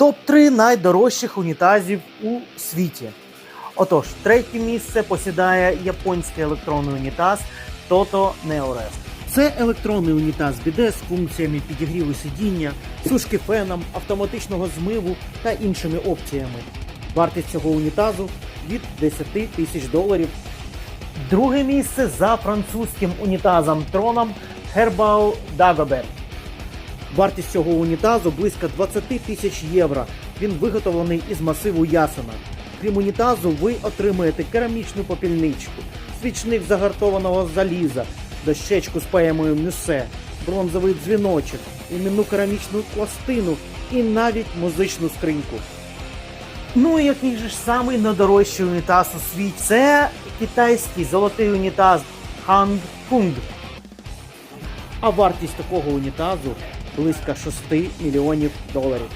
Топ-3 найдорожчих унітазів у світі. Отож, третє місце посідає японський електронний унітаз Toto Neorest. Це електронний унітаз біде з функціями підігріву сидіння, сушки феном, автоматичного змиву та іншими опціями. Вартість цього унітазу від 10 тисяч доларів. Друге місце за французьким унітазом троном Herbau Dagobert. Вартість цього унітазу близько 20 тисяч євро. Він виготовлений із масиву ясена. Крім унітазу, ви отримаєте керамічну попільничку, свічник загартованого заліза, дощечку з поемою Мюсе, бронзовий дзвіночок, іменну керамічну пластину і навіть музичну скриньку. Ну і який же ж самий найдорожчий унітаз у світі? Це китайський золотий унітаз Hang Kung. А вартість такого унітазу близько 6 мільйонів доларів.